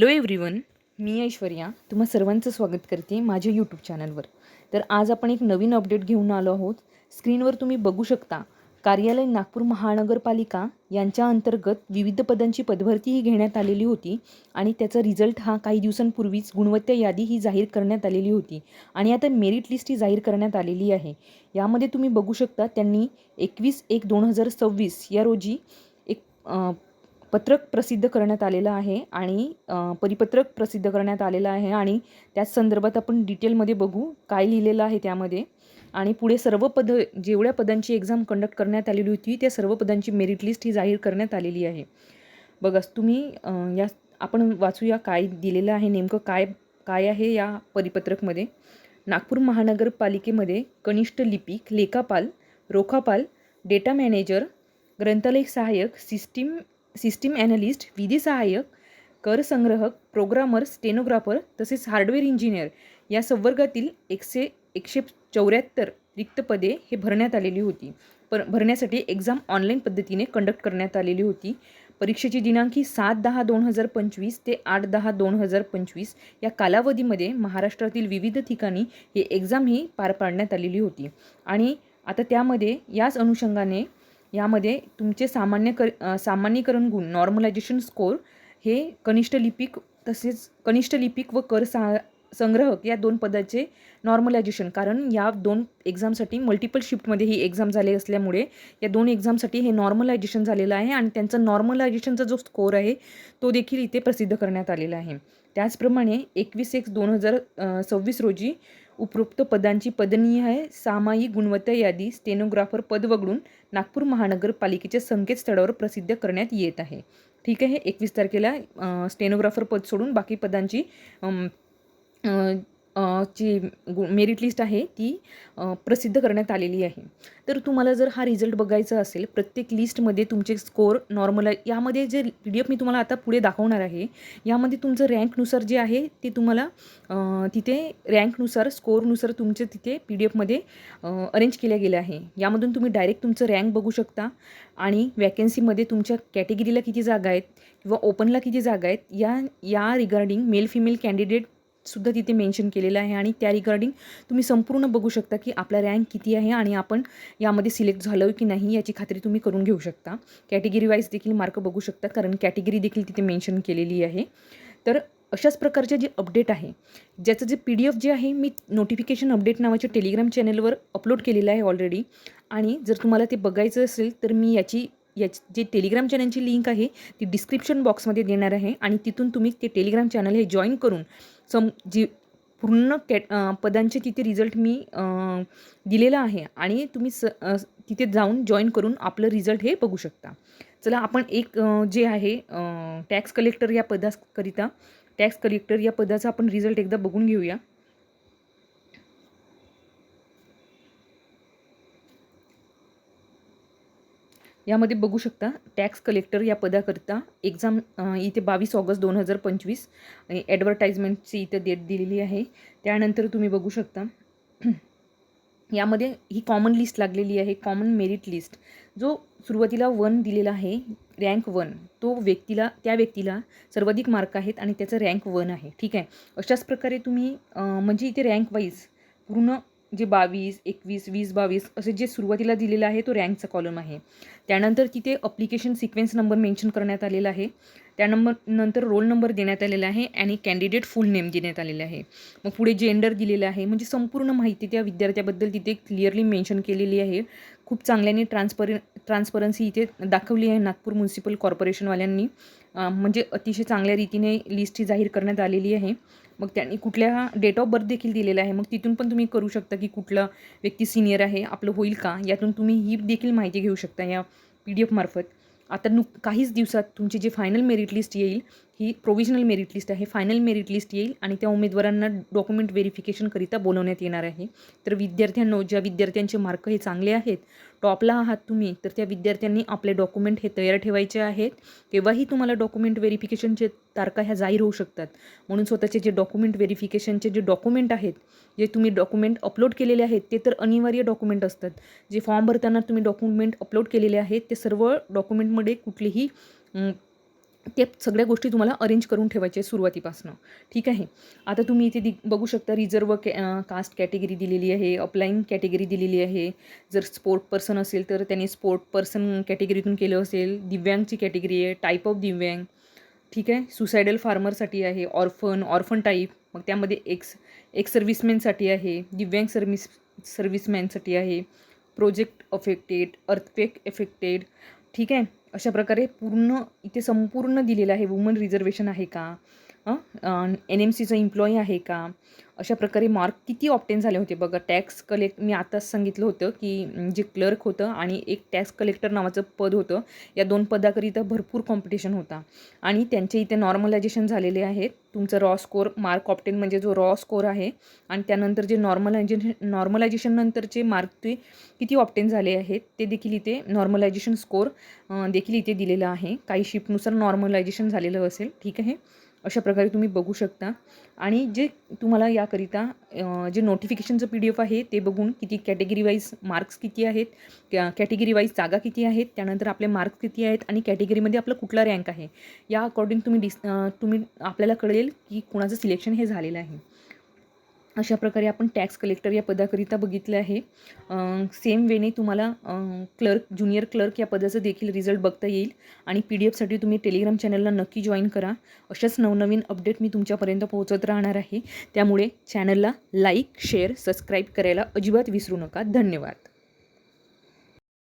Hello everyone मी ऐश्वर्या. तुम्हा सर्वांचं स्वागत करते माझ्या यूट्यूब चॅनलवर तर आज आपण एक नवीन अपडेट घेऊन आलो आहोत. स्क्रीनवर तुम्ही बघू शकता कार्यालय नागपूर महानगरपालिका यांच्या अंतर्गत विविध पदांची पदभरतीही घेण्यात आलेली होती आणि त्याचा रिझल्ट हा काही दिवसांपूर्वीच गुणवत्ता यादी ही जाहीर करण्यात आलेली होती आणि आता मेरिट लिस्ट ही जाहीर करण्यात आलेली आहे. यामध्ये तुम्ही बघू शकता त्यांनी एकवीस एक दोन हजार सव्वीस या रोजी एक पत्रक प्रसिद्ध करण्यात आलेलं आहे आणि परिपत्रक प्रसिद्ध करण्यात आलेलं आहे आणि त्याच संदर्भात आपण डिटेलमध्ये बघू काय लिहिलेलं आहे त्यामध्ये. आणि पुढे सर्व पद जेवढ्या पदांची एक्झाम कंडक्ट करण्यात आलेली होती त्या सर्व पदांची मेरिट लिस्ट ही जाहीर करण्यात आलेली आहे. बघा तुम्ही या आपण वाचूया काय दिलेलं आहे नेमकं काय काय आहे या परिपत्रकमध्ये. नागपूर महानगरपालिकेमध्ये कनिष्ठ लिपिक लेखापाल रोखापाल डेटा मॅनेजर ग्रंथालय सहाय्यक सिस्टीम सिस्टीम ॲनालिस्ट विधी सहाय्यक कर संग्रहक प्रोग्रामर स्टेनोग्राफर तसेच हार्डवेअर इंजिनियर या संवर्गातील एकशे एकशे चौऱ्याहत्तर रिक्त पदे हे भरण्यात आलेली होती. पर भरण्यासाठी एक्झाम ऑनलाईन पद्धतीने कंडक्ट करण्यात आलेली होती. परीक्षेची दिनांक ही सात दहा दोन हजार पंचवीस ते आठ दहा दोन हजार पंचवीस या कालावधीमध्ये महाराष्ट्रातील विविध ठिकाणी हे एक्झाम ही पार पाडण्यात आलेली होती. आणि आता त्यामध्ये याच अनुषंगाने यामध्ये तुमचे सामान्य कर सामान्यीकरण गुण नॉर्मलायझेशन स्कोर हे कनिष्ठ लिपिक तसेच कनिष्ठ लिपिक व कर सा संग्रहक या दोन पदाचे नॉर्मलायझेशन कारण या दोन एक्झामसाठी मल्टिपल शिफ्टमध्ये ही एक्झाम झाली असल्यामुळे या दोन एक्झामसाठी हे नॉर्मलायझेशन झालेलं आहे आणि त्यांचा नॉर्मलायझेशनचा जो स्कोर आहे तो देखील इथे प्रसिद्ध करण्यात आलेला आहे. त्याचप्रमाणे एकवीस एक दोन हजार सव्वीस रोजी उपरोक्त पदांची पदनीय आहे. सामायिक गुणवत्ता यादी स्टेनोग्राफर पद वगळून नागपूर महानगरपालिकेच्या संकेतस्थळावर प्रसिद्ध करण्यात येत आहे. ठीक आहे एकवीस तारखेला स्टेनोग्राफर पद सोडून बाकी पदांची ची गु मेरिट लिस्ट आहे ती प्रसिद्ध करण्यात आलेली आहे. तर तुम्हाला जर हा रिझल्ट बघायचा असेल प्रत्येक लिस्टमध्ये तुमचे स्कोर नॉर्मल आहे. यामध्ये जे पी डी एफ मी तुम्हाला आता पुढे दाखवणार आहे यामध्ये तुमचं रँकनुसार जे आहे ते तुम्हाला तिथे रँकनुसार स्कोरनुसार तुमचे तिथे पी डी एफमध्ये अरेंज केल्या गेले आहे. यामधून तुम्ही डायरेक्ट तुमचं रँक बघू शकता आणि वॅकन्सीमध्ये तुमच्या कॅटेगरीला किती जागा आहेत किंवा ओपनला किती जागा आहेत या या रिगार्डिंग मेल फिमेल कॅन्डिडेट सुद्धा तिथे मेन्शन केलेलं आहे आणि त्या रिगार्डिंग तुम्ही संपूर्ण बघू शकता की आपला रँक किती आहे आणि आपण यामध्ये सिलेक्ट झालो की नाही याची खात्री तुम्ही करून घेऊ शकता. कॅटेगरी वाईज देखील मार्क बघू शकता कारण कॅटेगरी देखील तिथे मेन्शन केलेली आहे. तर अशाच प्रकारचे जे अपडेट आहे ज्याचं जे पी डी एफ जे आहे मी नोटिफिकेशन अपडेट नावाच्या टेलिग्राम चॅनलवर अपलोड केलेलं आहे ऑलरेडी आणि जर तुम्हाला ते बघायचं असेल तर मी याची याची जे टेलिग्राम चॅनलची लिंक आहे ती डिस्क्रिप्शन बॉक्समध्ये देणार आहे. आणि तिथून तुम्ही ते टेलिग्राम चॅनल हे जॉईन करून सम जी पूर्ण कॅट पदांचे तिथे रिझल्ट मी दिलेला आहे. आणि तुम्ही स तिथे जाऊन जॉईन करून आपलं रिझल्ट हे बघू शकता. चला आपण एक जे आहे टॅक्स कलेक्टर या पदाकरिता टॅक्स कलेक्टर या पदाचा आपण रिझल्ट एकदा बघून घेऊया. यामध्ये बघू शकता टॅक्स कलेक्टर या पदाकरिता एक्झाम इथे बावीस ऑगस्ट दोन हजार पंचवीस ॲडव्हर्टाईजमेंटची इथे डेट दिलेली आहे. त्यानंतर तुम्ही बघू शकता यामध्ये ही कॉमन लिस्ट लागलेली आहे कॉमन मेरिट लिस्ट जो सुरुवातीला वन दिलेला आहे रँक वन तो व्यक्तीला त्या व्यक्तीला सर्वाधिक मार्क आहेत आणि त्याचं रँक वन आहे. ठीक आहे? अशाच प्रकारे तुम्ही म्हणजे इथे रँक वाईज पूर्ण जे बावीस एकवीस वीस बावीस असे जे सुरुवातीला दिलेलं आहे तो रँकचा कॉलम आहे. त्यानंतर तिथे अप्लिकेशन सिक्वेन्स नंबर मेन्शन करण्यात आलेला आहे. त्या नंबर नंतर रोल नंबर देण्यात आलेला आहे आणि कॅन्डिडेट फुल नेम देण्यात आलेले आहे. मग पुढे जेंडर दिलेलं आहे. म्हणजे संपूर्ण माहिती त्या विद्यार्थ्याबद्दल तिथे क्लिअरली मेन्शन केलेली आहे. खूप चांगल्याने ट्रान्सपर ट्रान्सपरन्सी इथे दाखवली आहे नागपूर म्युन्सिपल कॉर्पोरेशनवाल्यांनी म्हणजे अतिशय चांगल्या रीतीने लिस्ट ही जाहीर करण्यात आलेली आहे. मग त्यांनी कुठल्या डेट ऑफ बर्थ देखील दिलेला आहे. मग तिथून पण तुम्ही करू शकता की कुठला व्यक्ती सिनियर आहे आपलं होईल का? यातून तुम्ही ही देखील माहिती घेऊ शकता या पी डी एफमार्फत आता नु काहीच दिवसात तुमची जी फायनल मेरिट लिस्ट येईल ही प्रोविजनल मेरिट लिस्ट आहे. फायनल मेरिट लिस्ट येईल आणि त्या उमेदवारांना डॉक्युमेंट व्हेरिफिकेशनकरिता बोलवण्यात येणार आहे. तर विद्यार्थ्यांनो ज्या विद्यार्थ्यांचे मार्क हे चांगले आहेत टॉपला आहात तुम्ही तर त्या विद्यार्थ्यांनी आपले डॉक्युमेंट हे तयार ठेवायचे आहेत. तेव्हाही तुम्हाला डॉक्युमेंट व्हेरिफिकेशनचे तारखा ह्या जाहीर होऊ शकतात. म्हणून स्वतःचे जे डॉक्युमेंट व्हेरिफिकेशनचे जे डॉक्युमेंट आहेत जे तुम्ही डॉक्युमेंट अपलोड केलेले आहेत ते तर अनिवार्य डॉक्युमेंट असतात. जे फॉर्म भरताना तुम्ही डॉक्युमेंट अपलोड केलेले आहेत ते सर्व डॉक्युमेंटमध्ये कुठलीही ते सगळ्या गोष्टी तुम्हाला अरेंज करून ठेवायच्या सुरुवातीपासून सुरुवातीपासनं. ठीक आहे? आता तुम्ही इथे दि बघू शकता रिझर्व कॅ कास्ट कॅटेगरी दिलेली आहे अपलाईन कॅटेगरी दिलेली आहे. जर स्पोर्ट पर्सन असेल तर त्यांनी स्पोर्ट पर्सन कॅटेगरीतून केलं असेल. दिव्यांगची कॅटेगरी आहे टाईप ऑफ दिव्यांग. ठीक आहे? सुसायडल फार्मरसाठी आहे ऑर्फन ऑर्फन टाईप मग त्यामध्ये एक्स एक्स सर्व्हिसमॅनसाठी आहे दिव्यांग सर्व्हिस सर्व्हिसमॅनसाठी आहे. प्रोजेक्ट अफेक्टेड अर्थक्वेक एफेक्टेड ठीक आहे? अशा प्रकारे पूर्ण इथे संपूर्ण दिलेलं आहे. वुमन रिझर्वेशन आहे का? एन एम सीचं इम्प्लॉई आहे का? अशा प्रकारे मार्क किती ऑप्टेन झाले होते? बघा टॅक्स कलेक्ट मी आताच सांगितलं होतं की जे क्लर्क होतं आणि एक टॅक्स कलेक्टर नावाचं पद होतं या दोन पदाकरिता भरपूर कॉम्पिटिशन होता. आणि त्यांचे इथे नॉर्मलायझेशन झालेले आहेत तुमचं रॉ स्कोर मार्क ऑप्टेन म्हणजे जो रॉ स्कोर आहे आणि त्यानंतर जे नॉर्मलायझेशन नॉर्मलायझेशन नंतरचे मार्क ते किती ऑप्टेन झाले आहेत ते देखील इथे नॉर्मलायझेशन स्कोर देखील इथे दिलेलं आहे. काही शिफ्टनुसार नॉर्मलायझेशन झालेलं असेल. ठीक आहे? अशा प्रकारे तुम्ही बघू शकता. आणि जे तुम्हाला याकरिता जे नोटिफिकेशनचं पी डी एफ आहे ते बघून किती कॅटेगरी वाईज मार्क्स किती आहेत कॅटेगरी वाईज जागा किती आहेत त्यानंतर आपले मार्क्स किती आहेत आणि कॅटेगरीमध्ये आपला कुठला रँक आहे. या अकॉर्डिंग तुम्ही डिस तुम्ही आपल्याला कळेल की कुणाचं सिलेक्शन हे झालेलं आहे. अशा प्रकारे आपण टॅक्स कलेक्टर या पदाकरिता बघितलं आहे. सेम वेने तुम्हाला क्लर्क ज्युनियर क्लर्क या पदाचं देखील रिझल्ट बघता येईल. आणि पी डी एफसाठी तुम्ही टेलिग्राम चॅनलला नक्की जॉईन करा. अशाच नवनवीन अपडेट मी तुमच्यापर्यंत पोहोचत राहणार आहे. त्यामुळे चॅनलला लाईक शेअर सबस्क्राईब करायला अजिबात विसरू नका. धन्यवाद.